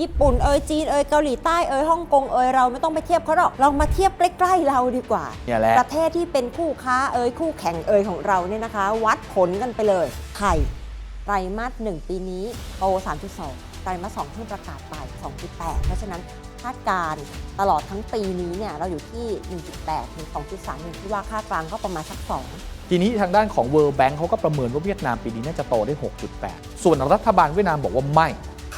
ญี่ปุ่นเอยจีนเอยเกาหลีใต้เอยฮ่องกงเอยเราไม่ต้องไปเทียบเขาหรอกเรามาเทียบใกล้ๆเราดีกว่า เนี่ยแหละ ประเทศที่เป็นคู่ค้าเอยคู่แข่งเอยของเราเนี่ยนะคะ วัดผลกันไปเลยไทยไตรมาส1ปีนี้โต3.2 ไตรมาส2เพิ่งประกาศไป 2.8 เพราะฉะนั้นคาดการณ์ตลอดทั้งปีนี้เนี่ยเราอยู่ที่ 1.8 ถึง 2.3อย่างที่ว่าค่ากลางก็ประมาณสัก 2ทีนี้ทางด้านของ World Bank เขาก็ประเมินว่าเวียดนามปีนี้น่าจะโตได้ 6.8 ส่วนรัฐบาลเวียดนามบอกว่าไม่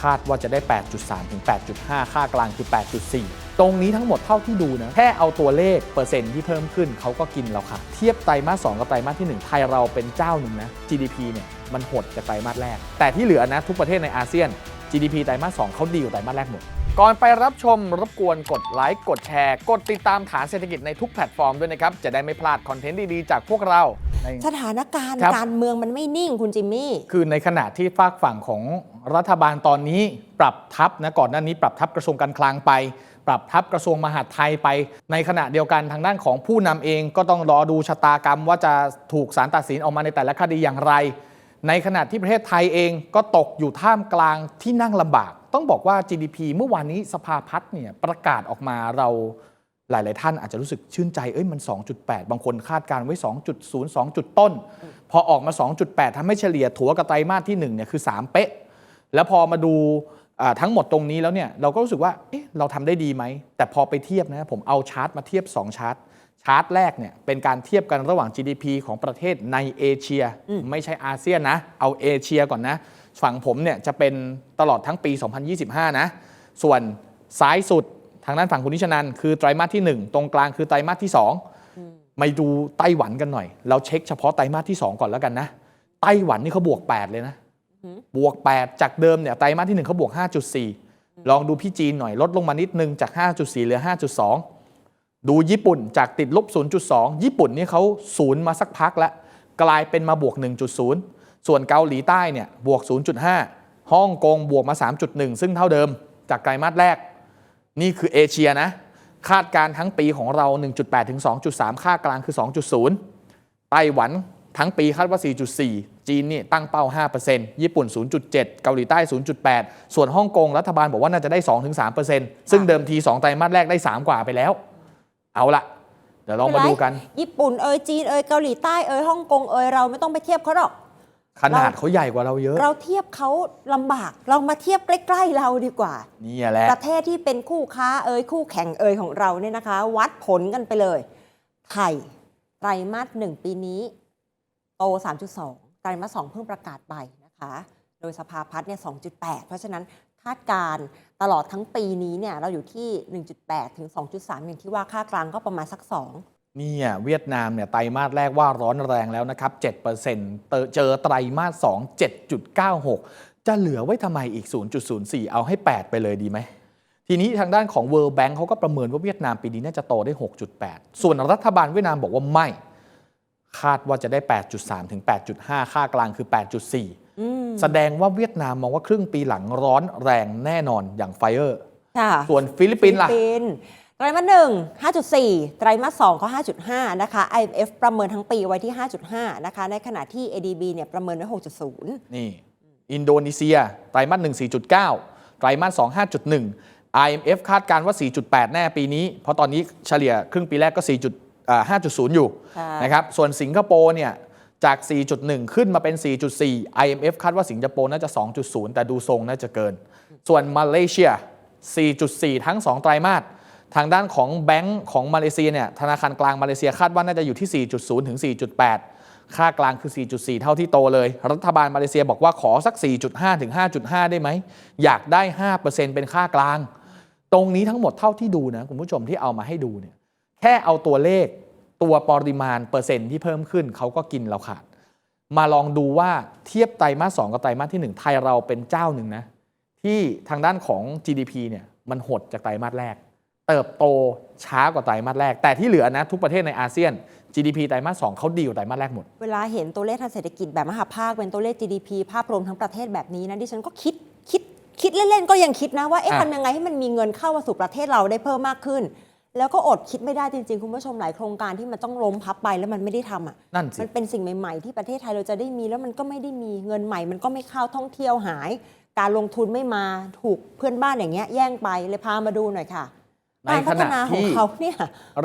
คาดว่าจะได้ 8.3 ถึง 8.5 ค่ากลางคือ 8.4 ตรงนี้ทั้งหมดเท่าที่ดูนะ แค่เอาตัวเลขเปอร์เซ็นต์ที่เพิ่มขึ้นเขาก็กินแล้วค่ะ เทียบไตรมาส 2 กับไตรมาสที่ 1 ไทยเราเป็นเจ้าหนึ่งนะ GDP เนี่ยมันหดจากไตรมาสแรก แต่ที่เหลือนะทุกประเทศในอาเซียน GDP ไตรมาส 2เขาดีกว่าไตรมาสแรกหมดก่อนไปรับชมรบกวนกดไลค์ กดแชร์ กดติดตามฐานเศรษฐกิจในทุกแพลตฟอร์มด้วยนะครับ จะได้ไม่พลาดคอนเทนต์ดี ๆ จากพวกเราในสถานการณ์ครับ การเมืองมันไม่นิ่งคุณจิมมี่ คือในขณะที่ฝากฝั่งของ รัฐบาลตอนนี้ปรับทัพนะก่อนหน้านี้ปรับทัพกระทรวงการคลังไป ปรับทัพกระทรวงมหาดไทยไป ในขณะเดียวกันทางด้านของผู้นำเองก็ต้องรอดูชะตากรรมว่าจะถูกศาลตัดสินออกมาในแต่ละคดีอย่างไร ในขณะที่ประเทศไทยเองก็ตกอยู่ท่ามกลางที่นั่งลำบาก ต้องบอกว่า GDP เมื่อวานนี้สภาพัฒน์เนี่ยประกาศออกมาเราหลาย ๆ ท่านอาจจะรู้สึกชื่นใจ เอ้ย มัน 2.8 บางคนคาดการณ์ไว้ 2.0 2 จุดต้น พอออกมา 2.8ทำให้เฉลี่ยถัวกับไตรมาสที่1เนี่ยคือ 3 เป๊ะ แล้วพอมาดูอ่าทั้งหมดตรงนี้แล้วเนี่ยเราก็รู้สึกว่าเอ๊ะเราทำได้ดีไหม แต่พอไปเทียบนะผมเอาชาร์ตมาเทียบ 2 ชาร์ตชาร์ตแรกเนี่ยเป็นการเทียบกันระหว่าง GDP ของประเทศในเอเชีย ไม่ใช่อาเซียนนะ เอาเอเชียก่อนนะ ฝั่งผมเนี่ยจะเป็นตลอดทั้งปี 2025 นะ ส่วนซ้ายสุดทางด้านฝั่งคุณนิชนันคือไตรมาสที่ 1 ตรงกลางคือไตรมาสที่ 2 มาดูไต้หวันกันหน่อย เราเช็คเฉพาะไตรมาสที่ 2 ก่อนแล้วกันนะ ไต้หวันนี่เขาบวก 8 เลยนะ บวก 8 จากเดิมเนี่ยไตรมาสที่ 1เขาบวก 5.4 ลองดูพี่จีนหน่อยลดลงมานิดนึงจาก 5.4 เหลือ 5.2 ดูญี่ปุ่นจากติดลบ 0.2 ญี่ปุ่นนี่เขาศูนย์มาสักพักแล้วกลายเป็นมาบวก 1.0 ส่วนเกาหลีใต้เนี่ยบวก 0.5 ฮ่องกงบวกมา 3.1 ซึ่งเท่าเดิมจากไตรมาสแรก นี่คือเอเชียนะ คาดการณ์ทั้งปีของเรา 1.8 ถึง 2.3 ค่ากลางคือ 2.0 ไต้หวัน ทั้งปีคาดว่า 4.4 จีนนี่ตั้งเป้า 5%ญี่ปุ่น 0.7 เกาหลีใต้ 0.8 ส่วนฮ่องกงรัฐบาลบอกว่าน่าจะได้ 2-3%ซึ่งเดิมที 2 ไตรมาสแรกได้ 3 กว่าไปแล้ว เอาละเดี๋ยวลองมาดูกัน ญี่ปุ่นเอยจีนเอยเกาหลีใต้เอยฮ่องกงเอยเราไม่ต้องไปเทียบเขาหรอก ขนาดเขาใหญ่กว่าเราเยอะ เราเทียบเขาลำบาก เรามาเทียบใกล้ๆเราดีกว่า นี่แหละ ประเทศที่เป็นคู่ค้าเอยคู่แข่งเอยของเราเนี่ยนะคะ วัดผลกันไปเลย ไทยไตรมาสหนึ่งปีนี้โต 3.2 ไตรมาส 2 เพิ่งประกาศไปนะคะ โดยสภาพัฒน์เนี่ย 2.8 เพราะฉะนั้นคาดการตลอดทั้งปีนี้เนี่ยเราอยู่ที่ 1.8 ถึง 2.3 อย่างที่ว่าค่ากลางก็ประมาณสัก 2นี่อะเวียดนามเนี่ยไตรมาสแรกว่าร้อนแรงแล้วนะครับ7%เเจอไตรมาส2 7.96 จะเหลือไว้ทำไมอีก 0.04 เอาให้ 8 ไปเลยดีไหม ทีนี้ทางด้านของ World Bank เขาก็ประเมินว่าเวียดนามปีนี้น่าจะโตได้ 6.8 ส่วนรัฐบาลเวียดนามบอกว่าไม่ คาดว่าจะได้ 8.3 ถึง 8.5 ค่ากลางคือ 8.4 แสดงว่าเวียดนามมองว่าครึ่งปีหลังร้อนแรงแน่นอนอย่างไฟเออร์ค่ะส่วนฟิลิปปินส์ล่ะฟิลิปปินส์ไตรมาสหนึ่ง5.4 ไตรมาสสองก็ 5.5 นะคะ IMF ประเมินทั้งปีไว้ที่ 5.5 นะคะ ในขณะที่ ADB เนี่ยประเมินไว้ 6.0 นี่ อินโดนีเซีย ไตรมาส1 4.9 ไตรมาส2 5.1 IMF คาดการณ์ว่า 4.8 แน่ปีนี้ เพราะตอนนี้เฉลี่ยครึ่งปีแรกก็ 4. อ่า5.0 อยู่ค่ะนะครับส่วนสิงคโปร์เนี่ยจาก 4.1 ขึ้นมาเป็น 4.4 IMF คาดว่าสิงคโปร์น่าจะ 2.0 แต่ดูทรงน่าจะเกิน ส่วนมาเลเซีย 4.4 ทั้ง 2 ไตรมาส ทางด้านของแบงก์ของมาเลเซียเนี่ย ธนาคารกลางมาเลเซียคาดว่าน่าจะอยู่ที่ 4.0 ถึง 4.8 ค่ากลางคือ 4.4 เท่าที่โตเลย รัฐบาลมาเลเซียบอกว่าขอสัก 4.5 ถึง 5.5 ได้ไหม อยากได้ 5%เป็นค่ากลาง ตรงนี้ทั้งหมดเท่าที่ดูนะคุณผู้ชมที่เอามาให้ดูเนี่ย แค่เอาตัวเลขตัวปริมาณเปอร์เซ็นต์ที่เพิ่มขึ้นเขาก็กินเราขาด มาลองดูว่าเทียบไตรมาส2กับไตรมาสที่ 1 ไทยเราเป็นเจ้าหนึ่งนะที่ทางด้านของ GDP เนี่ยมันหดจากไตรมาสแรก เติบโตช้ากว่าไตรมาสแรก แต่ที่เหลือนะทุกประเทศในอาเซียน GDP ไตรมาส2เขาดีกว่าไตรมาสแรกหมด เวลาเห็นตัวเลขทางเศรษฐกิจแบบมหาภาคเป็นตัวเลข GDP ภาพรวมทั้งประเทศแบบนี้นะดิฉันก็คิดคิดคิดเล่นๆก็ยังคิดนะว่าเอ๊ะอะทำยังไงให้มันมีเงินเข้ามาสู่ประเทศเราได้เพิ่มมากขึ้น แล้วก็อดคิดไม่ได้จริง ๆ คุณผู้ชมหลายโครงการที่มันต้องล้มพับไปแล้วมันไม่ได้ทำอะนั่นสิ มันเป็นสิ่งใหม่ๆ ที่ประเทศไทยเราจะได้มีแล้วมันก็ไม่ได้มีเงินใหม่ มันก็ไม่เข้าท่องเที่ยวหาย การลงทุนไม่มาถูกเพื่อนบ้านอย่างเงี้ยแย่งไปเลยพามาดูหน่อยค่ะในการขพัฒณะนาของที่เขาเนี่ย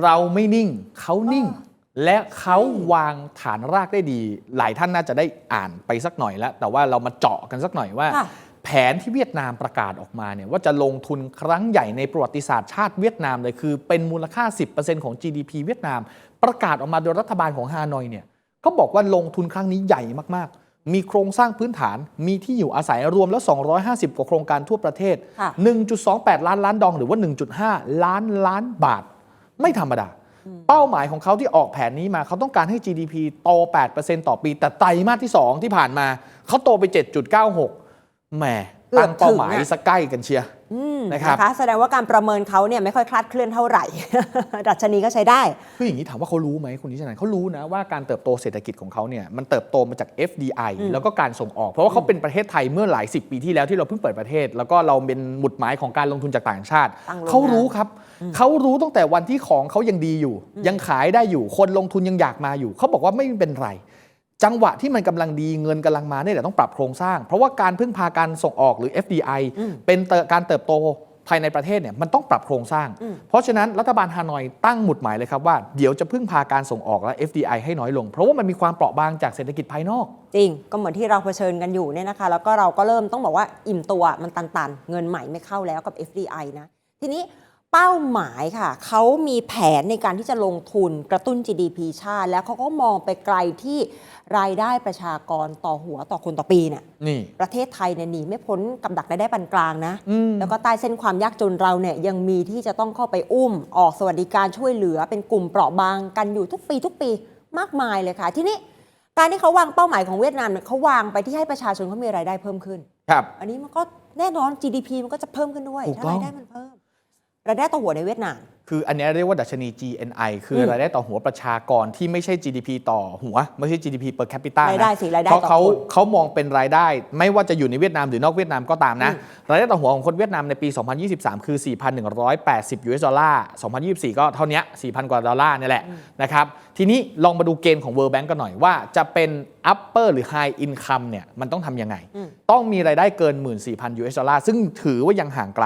เราไม่นิ่งเขานิ่งเออและเขาวางฐานรากได้ดี หลายท่านน่าจะได้อ่านไปสักหน่อยแล้ว แต่ว่าเรามาเจาะกันสักหน่อยว่า ค่ะ แผนที่เวียดนามประกาศออกมาเนี่ยว่าจะลงทุนครั้งใหญ่ในประวัติศาสตร์ชาติเวียดนามเลยคือเป็นมูลค่า 10%ของ GDP เวียดนาม ประกาศออกมาโดยรัฐบาลของฮานอยเนี่ยเขาบอกว่าลงทุนครั้งนี้ใหญ่มากๆ มีโครงสร้างพื้นฐาน มีที่อยู่อาศัยรวมแล้ว 250 กว่าโครงการทั่วประเทศค่ะ1.28 ล้านล้านดองหรือว่า 1.5 ล้านล้านบาท ไม่ธรรมดา เป้าหมายของเขาที่ออกแผนนี้มาเขาต้องการให้ GDP โต 8%ต่อปี แต่ไตรมาสที่ 2 ที่ผ่านมาเขาโตไป 7.96 แหมตั้งเป้าหมายเกือบถึงอะสักใกล้กันเชียร์อืมนะครับนะคะแสดงว่าการประเมินเขาเนี่ยไม่ค่อยคลาดเคลื่อนเท่าไหร่ ดัชนีก็ใช้ได้ คืออย่างนี้ถามว่าเขารู้ไหมคุณนิชนันเขารู้นะว่าการเติบโตเศรษฐกิจของเขาเนี่ยมันเติบโตมาจาก FDI แล้วก็การส่งออก เพราะว่าเขาเป็นประเทศไทยเมื่อหลายสิบปีที่แล้วที่เราเพิ่งเปิดประเทศ แล้วก็เราเป็นหมุดหมายของการลงทุนจากต่างชาติตั้งโรงงานเขารู้ครับเขารู้ตั้งแต่วันที่ของเขายังดีอยู่ ยังขายได้อยู่คนลงทุนยังอยากมาอยู่ เขาบอกว่าไม่เป็นไร จังหวะที่มันกำลังดีเงินกำลังมาเนี่ยแหละต้องปรับโครงสร้าง เพราะว่าการพึ่งพาการส่งออกหรือ FDI เป็นเติการเติบโตภายในประเทศเนี่ยมันต้องปรับโครงสร้าง เพราะฉะนั้นรัฐบาลฮานอยตั้งหมุดหมายเลยครับว่าเดี๋ยวจะพึ่งพาการส่งออกและ FDI ให้น้อยลง เพราะว่ามันมีความเปราะบางจากเศรษฐกิจภายนอก จริง ก็เหมือนที่เราเผชิญกันอยู่เนี่ยนะคะ แล้วก็เราก็เริ่มต้องบอกว่าอิ่มตัวมันตันๆ เงินใหม่ไม่เข้าแล้วกับ FDI นะ ทีนี้ เป้าหมายค่ะ เขามีแผนในการที่จะลงทุนกระตุ้น GDP ชาติ แล้วเขาก็มองไปไกลที่รายได้ประชากรต่อหัวต่อคนต่อปีเนี่ยนี่ ประเทศไทยเนี่ยหนีไม่พ้นกับดักรายได้ปานกลางนะ อืมแล้วก็ใต้เส้นความยากจนเราเนี่ยยังมีที่จะต้องเข้าไปอุ้ม ออกสวัสดิการช่วยเหลือเป็นกลุ่มเปราะบางกันอยู่ทุกปีทุกปีมากมายเลยค่ะ ทีนี้การที่เขาวางเป้าหมายของเวียดนามเนี่ยเขาวางไปที่ให้ประชาชนเขามีรายได้เพิ่มขึ้น ครับ อันนี้มันก็แน่นอน GDP มันก็จะเพิ่มขึ้นด้วยถูกถ้าต้องรายได้มันเพิ่ม รายได้ต่อหัวในเวียดนาม คืออันเนี้ยเรียกว่าดัชนี GNI คืออมรายได้ต่อหัวประชากรที่ไม่ใช่ GDP ต่อหัว ไม่ใช่ GDP per capita นะรายได้สิรายได้เพราะต่อเขาคนเขามองเป็นรายได้ ไม่ว่าจะอยู่ในเวียดนามหรือนอกเวียดนามก็ตามนะอืมรายได้ต่อหัวของคนเวียดนามในปี 2023 คือ 4,180 US ดอลลาร์2024 ก็เท่าเนี้ย4,000 กว่าดอลลาร์เนี่ยแหละนะครับทีนี้ลองมาดูเกณฑ์ของ World Bank กันหน่อยว่าจะเป็น upper หรือ high income เนี่ยมันต้องทำยังไง ต้องมีรายได้เกิน 14,000 US ดอลลาร์ซึ่งถือว่ายังห่างไกล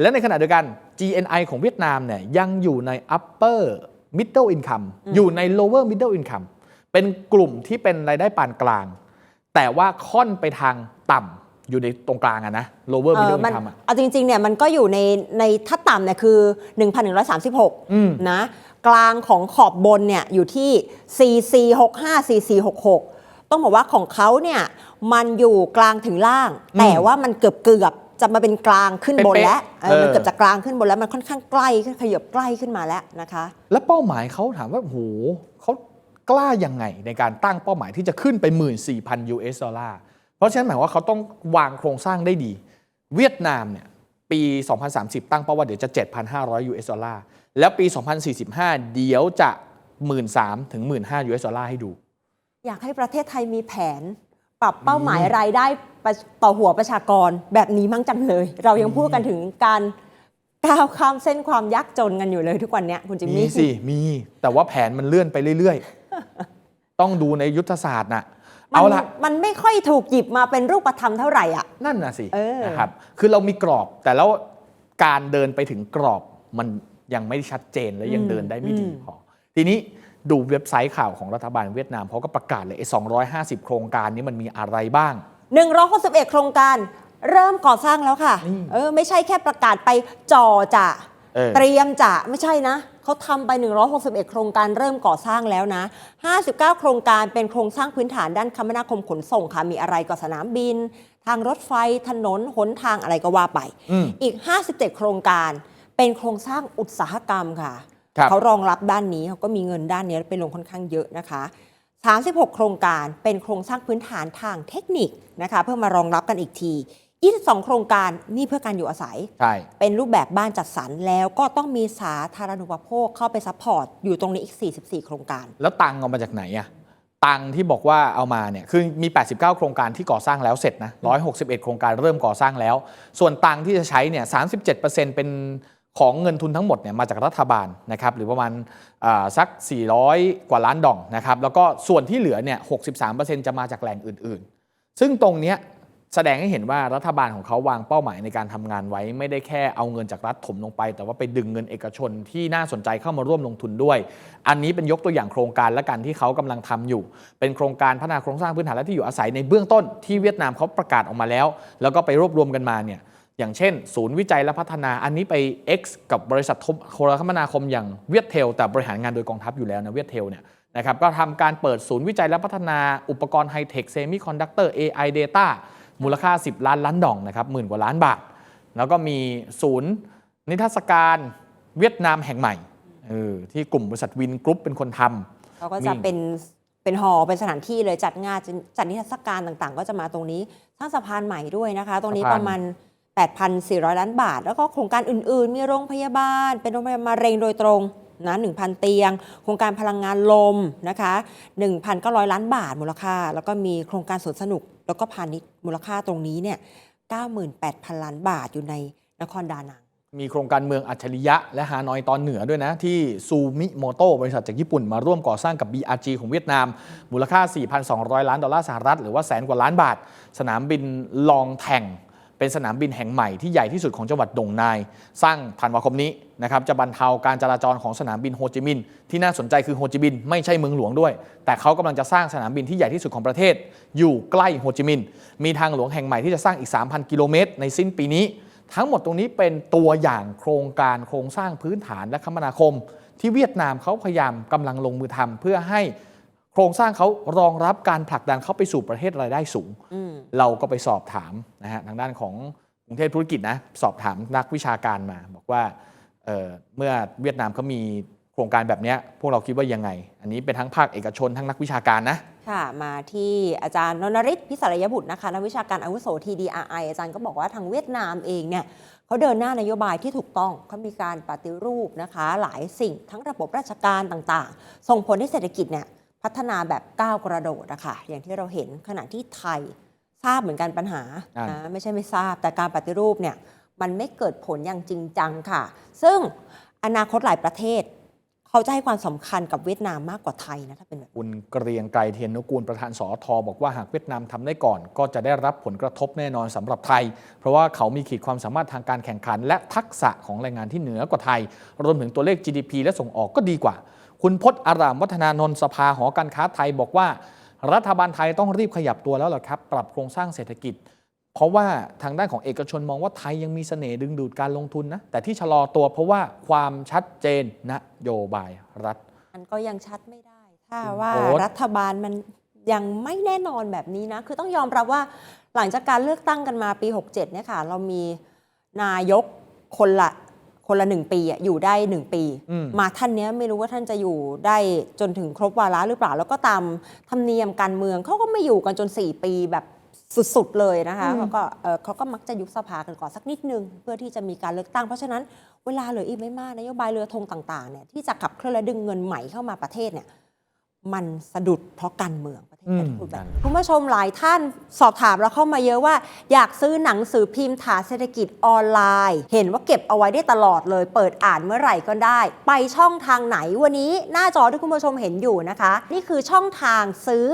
และในขณะเดียวกัน GNI ของเวียดนามเนี่ยยังอยู่ใน upper middle income อยู่ใน lower middle income เป็นกลุ่มที่เป็นรายได้ปานกลาง แต่ว่าค่อนไปทางต่ำอยู่ในตรงกลางอะนะ lower เออ middle มัน income อะเอาจริงๆเนี่ยมันก็อยู่ในในถ้าต่ำเนี่ยคืออืม1,136 นะ กลางของขอบบนเนี่ยอยู่ที่ 4465 4466 ต้องบอกว่าของเขาเนี่ยมันอยู่กลางถึงล่าง แต่ว่ามันเกือบเกือบๆ จะมาเป็นกลางขึ้นบนแล้วเออมันเกือบจะกลางขึ้นบนแล้วมันค่อนข้างใกล้ขึ้นขยับใกล้ขึ้นมาแล้วนะคะ แล้วเป้าหมายเขาถามว่าโอ้โหเขากล้ายังไงในการตั้งเป้าหมายที่จะขึ้นไป 14,000 US ดอลลาร์เพราะฉะนั้นหมายว่าเขาต้องวางโครงสร้างได้ดี เวียดนามเนี่ยปี 2030 ตั้งเป้าว่าเดี๋ยวจะ 7,500 US ดอลลาร์แล้วปี 2045 เดี๋ยวจะ 13,000ถึง15,000 US ดอลลาร์ให้ดู อยากให้ประเทศไทยมีแผน ปรับเป้าหมายรายได้ประต่อหัวประชากรแบบนี้มั้งจังเลย เรายังพูดกันถึงการก้าวข้ามเส้นความยากจนกันอยู่เลยทุกวันเนี้ยคุณจิมมีมี่สิ มี แต่ว่าแผนมันเลื่อนไปเรื่อยๆ ต้องดูในยุทธศาสตร์น่ะมันเอาละมันไม่ค่อยถูกหยิบมาเป็นรูปธรรมเท่าไหร่อะ นั่นน่ะสิเออนะครับคือเรามีกรอบแต่แล้วการเดินไปถึงกรอบมันยังไม่ชัดเจนและยังเดินได้ไม่ดีพอทีนี้ ดูเว็บไซต์ข่าวของรัฐบาลเวียดนามเขาก็ประกาศเลยไอ้250 โครงการนี้มันมีอะไรบ้าง 161 โครงการเริ่มก่อสร้างแล้วค่ะนี่เออไม่ใช่แค่ประกาศไปจ่อจะเออเตรียมจะไม่ใช่นะเขาทำไป 161 โครงการเริ่มก่อสร้างแล้วนะ 59 โครงการเป็นโครงสร้างพื้นฐานด้านคมนาคมขนส่งค่ะ มีอะไรก็สนามบิน ทางรถไฟถนนหนทางอะไรก็ว่าไปอืมอีก 57 โครงการเป็นโครงสร้างอุตสาหกรรมค่ะครับ เขารองรับด้านนี้เขาก็มีเงินด้านนี้ไปลงค่อนข้างเยอะนะคะ 36 โครงการเป็นโครงสร้างพื้นฐานทางเทคนิคนะคะเพื่อมารองรับกันอีกที22 โครงการนี่เพื่อการอยู่อาศัย ใช่ เป็นรูปแบบบ้านจัดสรรแล้วก็ต้องมีสาธารณูปโภคเข้าไปซัพพอร์ต อยู่ตรงนี้อีก 44 โครงการ แล้วตังค์เอามาจากไหนอะตังค์ที่บอกว่าเอามาเนี่ยคือมี 89 โครงการที่ก่อสร้างแล้วเสร็จนะ 161 โครงการเริ่มก่อสร้างแล้ว ส่วนตังค์ที่จะใช้เนี่ย 37%เป็น ของเงินทุนทั้งหมดเนี่ยมาจากรัฐบาลนะครับหรือประมาณสัก 400 กว่าล้านดองนะครับแล้วก็ส่วนที่เหลือเนี่ย63%จะมาจากแหล่งอื่นๆ ซึ่งตรงเนี้ยแสดงให้เห็นว่ารัฐบาลของเขาวางเป้าหมายในการทำงานไว้ ไม่ได้แค่เอาเงินจากรัฐถมลงไป แต่ว่าไปดึงเงินเอกชนที่น่าสนใจเข้ามาร่วมลงทุนด้วย อันนี้เป็นยกตัวอย่างโครงการและกันที่เขากำลังทำอยู่ เป็นโครงการพัฒนาโครงสร้างพื้นฐานและที่อยู่อาศัยในเบื้องต้นที่เวียดนามเขาประกาศออกมาแล้ว แล้วก็ไปรวบรวมกันมาเนี่ย อย่างเช่น ศูนย์วิจัยและพัฒนาอันนี้ไป X กับบริษัทโทรคมนาคมอย่างเวียดเทล แต่บริหารงานโดยกองทัพอยู่แล้วนะเวียดเทลเนี่ยนะครับก็ทำการเปิดศูนย์วิจัยและพัฒนาอุปกรณ์ไฮเทคเซมิคอนดักเตอร์ AI Data มูลค่า 10 ล้านล้านดองนะครับหมื่นกว่าล้านบาท แล้วก็มีศูนย์นิทรรศการเวียดนามแห่งใหม่เออที่กลุ่มบริษัทวินกรุ๊ปเป็นคนทำเขาก็จะมีเป็นเป็นหอเป็นสถานที่เลยจัดงานจัดนิทรรศการต่างๆ ก็จะมาตรงนี้สร้างสะพานใหม่ด้วยนะคะ ตรงนี้สะพานประมาณ 8,400 ล้านบาท แล้วก็โครงการอื่นๆ มีโรงพยาบาล เป็นโรงพยาบาลมะเร็งโดยตรงนะ1,000 เตียง โครงการพลังงานลมนะคะ1,900 ล้านบาทมูลค่า แล้วก็มีโครงการสวนสนุก แล้วก็พาณิชย์มูลค่าตรงนี้เนี่ย98,000 ล้านบาทอยู่ในนครดานัง มีโครงการเมืองอัจฉริยะ และฮานอยตอนเหนือด้วยนะ ที่ซูมิโมโตบริษัทจากญี่ปุ่นมาร่วมก่อสร้างกับ BRG ของเวียดนาม มูลค่า 4,200 ล้านดอลลาร์สหรัฐ หรือว่าแสนกว่าล้านบาท สนามบินลองแท่ง เป็นสนามบินแห่งใหม่ที่ใหญ่ที่สุดของจังหวัดดงนาย สร้างธันวาคมนี้นะครับจะบรรเทาการจราจรของสนามบินโฮจิมินห์ที่น่าสนใจคือโฮจิมินห์ไม่ใช่เมืองหลวงด้วย แต่เขากำลังจะสร้างสนามบินที่ใหญ่ที่สุดของประเทศ อยู่ใกล้โฮจิมินห์มีทางหลวงแห่งใหม่ที่จะสร้างอีก 3,000 กิโลเมตร ในสิ้นปีนี้ ทั้งหมดตรงนี้เป็นตัวอย่างโครงการโครงสร้างพื้นฐานและคมนาคม ที่เวียดนามเขาพยายามกำลังลงมือทำเพื่อให้ โครงสร้างเขารองรับการผลักดันเข้าไปสู่ประเทศรายได้สูงอืมเราก็ไปสอบถามนะฮะทางด้านของกรุงเทพธุรกิจนะสอบถามนักวิชาการมา บอกว่าเอ่อเมื่อเวียดนามเขามีโครงการแบบเนี้ยพวกเราคิดว่ายังไง อันนี้เป็นทั้งภาคเอกชนทั้งนักวิชาการนะค่ะมาที่อาจารย์นนริศพิสารยบุตรนะคะนักวิชาการอาวุโส TDRI อาจารย์ก็บอกว่าทางเวียดนามเองเนี่ยเขาเดินหน้านโยบายที่ถูกต้องเขามีการปฏิรูปนะคะ หลายสิ่งทั้งระบบราชการต่างๆ ส่งผลให้เศรษฐกิจเนี่ย พัฒนาแบบก้าวกระโดดอะค่ะ อย่างที่เราเห็นขณะที่ไทยทราบเหมือนกันปัญหาอ่านนะไม่ใช่ไม่ทราบแต่การปฏิรูปเนี่ยมันไม่เกิดผลอย่างจริงจังค่ะ ซึ่งอนาคตหลายประเทศ เขาจะให้ความสำคัญกับเวียดนามมากกว่าไทยนะถ้าเป็นแบบคุณเกรียงไกรเทียนนุกูลประธานสอทอบอกว่าหากเวียดนามทำได้ก่อน ก็จะได้รับผลกระทบแน่นอนสำหรับไทย เพราะว่าเขามีขีดความสามารถทางการแข่งขัน และทักษะของแรงงานที่เหนือกว่าไทย รวมถึงตัวเลข GDP และส่งออกก็ดีกว่า คุณพจน์อารามวัฒนานนท์สภาหอการค้าไทยบอกว่า รัฐบาลไทยต้องรีบขยับตัวแล้วล่ะครับ ปรับโครงสร้างเศรษฐกิจ เพราะว่าทางด้านของเอกชนมองว่าไทยยังมีเสน่ห์ดึงดูดการลงทุนนะ แต่ที่ชะลอตัวเพราะว่าความชัดเจนนโยบายรัฐ มันก็ยังชัดไม่ได้ ถ้าคุณว่าโอ๊ตรัฐบาลมันยังไม่แน่นอนแบบนี้นะ คือต้องยอมรับว่าหลังจากการเลือกตั้งกันมาปี 67 เนี่ยค่ะ เรามีนายกคนละคนละหนึ่งปีอะอยู่ได้หนึ่งปีอืมมาท่านเนี้ยไม่รู้ว่าท่านจะอยู่ได้จนถึงครบวาระหรือเปล่า แล้วก็ตามธรรมเนียมการเมืองเขาก็ไม่อยู่กันจน 4 ปีแบบ สุดๆเลยนะคะเขาก็เอ่อเขาก็มักจะยุบสภากันก่อนสักนิดนึง เพื่อที่จะมีการเลือกตั้ง เพราะฉะนั้นเวลาเหลืออีกไม่มากนโยบายเรือธงต่างๆเนี่ยที่จะขับเคลื่อนและดึงเงินใหม่เข้ามาประเทศเนี่ยมันสะดุดเพราะการเมือง ประเทศอืมพูดแบบนี้คุณผู้ชมหลายท่านสอบถามเราเข้ามาเยอะว่า อยากซื้อหนังสือพิมพ์ฐานเศรษฐกิจออนไลน์ เห็นว่าเก็บเอาไว้ได้ตลอดเลย เปิดอ่านเมื่อไหร่ก็ได้ ไปช่องทางไหนวันนี้หน้าจอที่คุณผู้ชมเห็นอยู่นะคะ นี่คือช่องทางซื้อ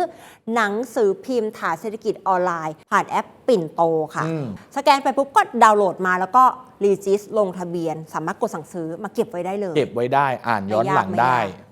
หนังสือพิมพ์ฐานเศรษฐกิจออนไลน์ ผ่านแอปปิ่นโตค่ะอืมสแกนไปปุ๊บก็ดาวน์โหลดมาแล้วก็รีจิสลงทะเบียน สามารถกดสั่งซื้อมาเก็บไว้ได้เลย เก็บไว้ได้อ่านย้อนหลังไม่ยากได้